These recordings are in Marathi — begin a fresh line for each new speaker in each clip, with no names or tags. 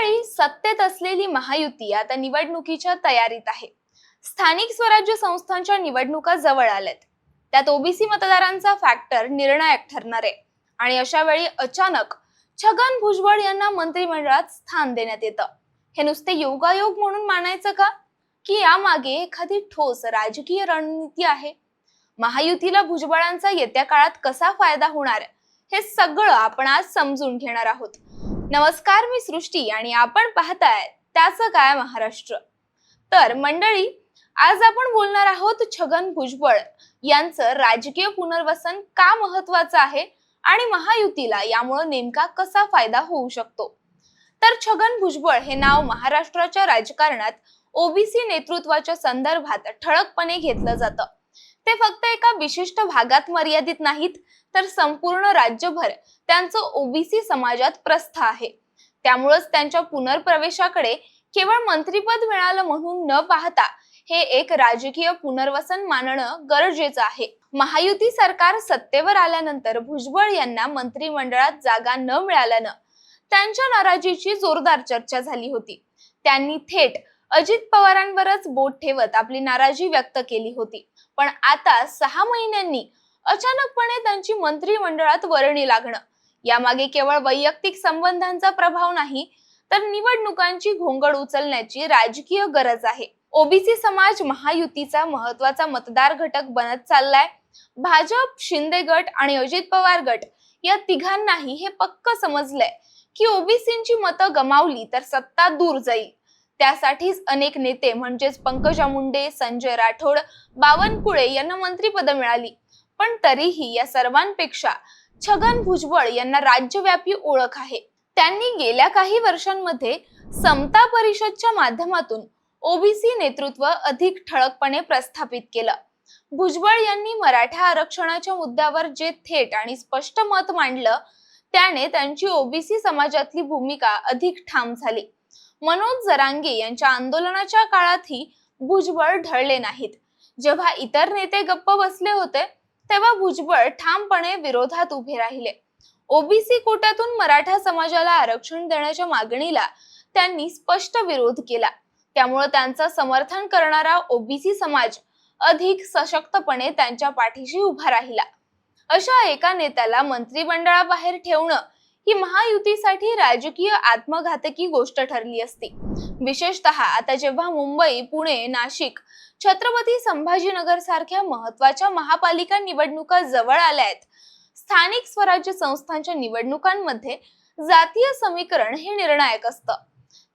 मंडळी सत्तेत असलेली महायुती आता निवडणुकीच्या तयारीत आहे. स्थानिक स्वराज्य संस्थांच्या निवडणुका जवळ आल्यात. त्यात ओबीसी मतदारांचा फॅक्टर निर्णायक ठरणार आहे. आणि अशा वेळी अचानक छगन भुजबळ यांना मंत्रिमंडळात स्थान देण्यात येतं. हे नुसते योगायोग म्हणून मानायचं का? की यामागे एखादी ठोस राजकीय रणनीती आहे? महायुतीला भुजबळांचा येत्या काळात कसा फायदा होणार? हे सगळं आपण आज समजून घेणार आहोत. नमस्कार मी सृष्टी आणि आपण पाहताय त्याचं काय महाराष्ट्र. तर मंडळी आज आपण बोलणार आहोत छगन भुजबळ यांचं राजकीय पुनर्वसन का महत्वाचं आहे आणि महायुतीला यामुळे नेमका कसा फायदा होऊ शकतो? तर छगन भुजबळ हे नाव महाराष्ट्राच्या राजकारणात ओबीसी नेतृत्वाच्या संदर्भात ठळकपणे घेतलं जातं. ते फक्त एका विशिष्ट भागात मर्यादित नाहीत तर संपूर्ण राज्यभर त्यांचं ओबीसी समाजात प्रस्थ आहे. त्यामुळेच त्यांच्या पुनर्प्रवेशाकडे केवळ मंत्रीपद मिळालं म्हणून न पाहता हे एक राजकीय पुनर्वसन मानणं गरजेचं आहे. महायुती सरकार सत्तेवर आल्यानंतर भुजबळ यांना मंत्रिमंडळात जागा न मिळाल्यानं त्यांच्या नाराजीची जोरदार चर्चा झाली होती. त्यांनी थेट अजित पवारांवरच बोट ठेवत आपली नाराजी व्यक्त केली होती. पण आता सहा महिन्यांनी अचानकपणे त्यांची मंत्रिमंडळात वर्णी लागणं. यामागे केवळ वैयक्तिक संबंधांचा प्रभाव नाही तर निवडणुकांची घोंगड उचलण्याची राजकीय गरज आहे. ओबीसी समाज महायुतीचा महत्त्वाचा मतदार घटक बनत चाललाय. भाजप शिंदे गट आणि अजित पवार गट या तिघांनाही हे पक्क समजलंय की ओबीसींची मतं गमावली तर सत्ता दूर जाईल. त्यासाठीच अनेक नेते म्हणजेच पंकजा मुंडे संजय राठोड बावनकुळे यांना मंत्रीपद मिळाली. पण तरीही या सर्वांपेक्षा छगन भुजबळ यांना राज्यव्यापी ओळख आहे. त्यांनी गेल्या काही वर्षांमध्ये समता परिषदच्या माध्यमातून ओबीसी नेतृत्व अधिक ठळकपणे प्रस्थापित केलं. भुजबळ यांनी मराठा आरक्षणाच्या मुद्द्यावर जे थेट आणि स्पष्ट मत मांडलं त्याने त्यांची ओबीसी समाजातली भूमिका अधिक ठाम झाली. मनोज जरांगे यांच्या आंदोलनाच्या काळातही भुजबळ ढळले नाहीत. जेव्हा इतर नेते गप्प बसले होते तेव्हा भुजबळ ठामपणे विरोधात उभे राहिले. ओबीसी कोट्यातून मराठा समाजाला आरक्षण देण्याच्या मागणीला त्यांनी स्पष्ट विरोध केला. त्यामुळे त्यांचं समर्थन करणारा ओबीसी समाज अधिक सशक्तपणे त्यांच्या पाठीशी उभा राहिला. अशा एका नेत्याला मंत्रिमंडळाबाहेर ठेवणं ही महायुतीसाठी राजकीय आत्मघातकी गोष्ट ठरली असती. विशेषतः आता जेव्हा मुंबई पुणे नाशिक छत्रपती संभाजीनगर सारख्या महत्त्वाच्या महापालिका निवडणुका जवळ आल्या आहेत स्थानिक स्वराज्य संस्थांच्या निवडणुकांमध्ये जातीय समीकरण हे निर्णायक असतं.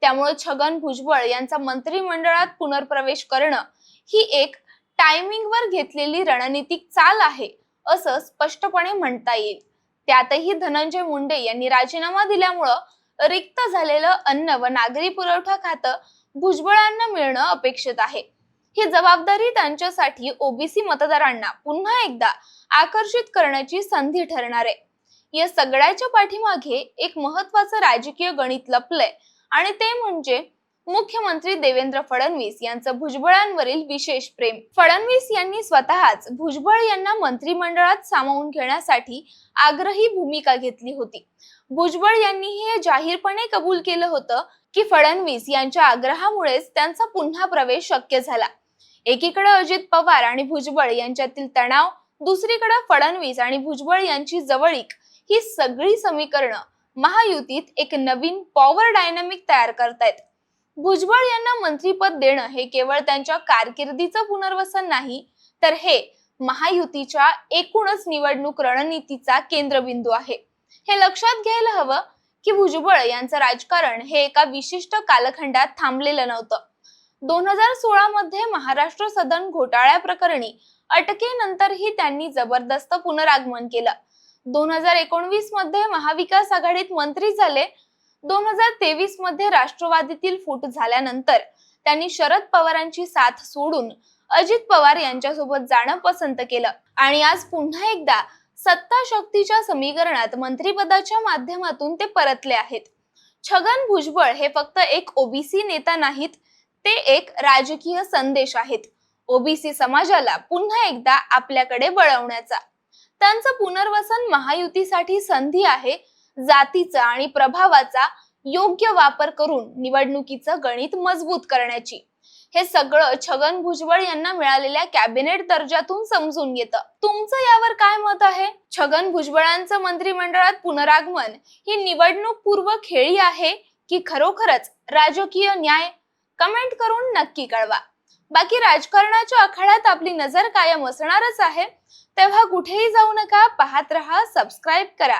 त्यामुळे छगन भुजबळ यांचा मंत्रिमंडळात पुनर्प्रवेश करणं ही एक टायमिंगवर घेतलेली रणनीतिक चाल आहे असं स्पष्टपणे म्हणता येईल. त्यातही धनंजय मुंडे यांनी राजीनामा दिल्यामुळं रिक्त झालेलं अन्न व नागरी पुरवठा खातं भुजबळांना मिळणं अपेक्षित आहे. ही जबाबदारी त्यांच्यासाठी ओबीसी मतदारांना पुन्हा एकदा आकर्षित करण्याची संधी ठरणार आहे. या सगळ्याच्या पाठीमागे एक महत्वाचं राजकीय गणित लपलंय आणि ते म्हणजे मुख्यमंत्री देवेंद्र फडणवीस यांचं भुजबळांवरील विशेष प्रेम. फडणवीस यांनी स्वतःच भुजबळ यांना मंत्रिमंडळात सामावून घेण्यासाठी आग्रही भूमिका घेतली होती. भुजबळ यांनी हे जाहीरपणे कबूल केलं होतं की फडणवीस यांच्या आग्रहामुळेच त्यांचा पुन्हा प्रवेश शक्य झाला. एकीकडे अजित पवार आणि भुजबळ यांच्यातील तणाव दुसरीकडे फडणवीस आणि भुजबळ यांची जवळीक ही सगळी समीकरणं महायुतीत एक नवीन पॉवर डायनामिक तयार करतायत. भुजबळ यांना मंत्रीपद देणं हे केवळ त्यांच्या कारकिर्दीचं पुनर्वसन नाही तर हे महायुतीच्या एकूणच निवडणूक रणनीतीचा केंद्रबिंदू आहे. हे लक्षात घ्यायला हवं की भुजबळ यांचं राजकारण हे एका विशिष्ट कालखंडात थांबलेलं नव्हतं. दोन हजार सोळा मध्ये महाराष्ट्र सदन घोटाळ्या प्रकरणी अटकेनंतरही त्यांनी जबरदस्त पुनरागमन केलं. दोन हजार एकोणवीसमध्ये महाविकास आघाडीत मंत्री झाले दोन हजार तेवीसमध्ये राष्ट्रवादीतील फूट झाल्यानंतर त्यांनी शरद पवारांची साथ सोडून अजित पवार यांच्यासोबत जाणं पसंत केलं. आणि आज पुन्हा एकदा सत्ता शक्तीच्या समीकरणात मंत्रिपदाच्या माध्यमातून ते परतले आहेत. छगन भुजबळ हे फक्त एक ओबीसी नेता नाहीत ते एक राजकीय संदेश आहेत. ओबीसी समाजाला पुन्हा एकदा आपल्याकडे वळवण्याचा. त्यांचं पुनर्वसन महायुतीसाठी संधी आहे जातीचा आणि प्रभावाचा योग्य वापर करून निवडणुकीचं गणित मजबूत करण्याची. हे सगळं छगन भुजबळ यांना मिळालेल्या कॅबिनेट दर्जातून समजून येतं तुमचं यावर काय मत आहे? छगन भुजबळांचं मंत्रिमंडळात पुनरागमन ही निवडणूक पूर्व खेळी आहे की खरोखरच राजकीय न्याय? कमेंट करून नक्की कळवा. बाकी राजकारणाच्या आखाड्यात आपली नजर कायम असणारच आहे. तेव्हा कुठेही जाऊ नका पाहत रहा सबस्क्राईब करा.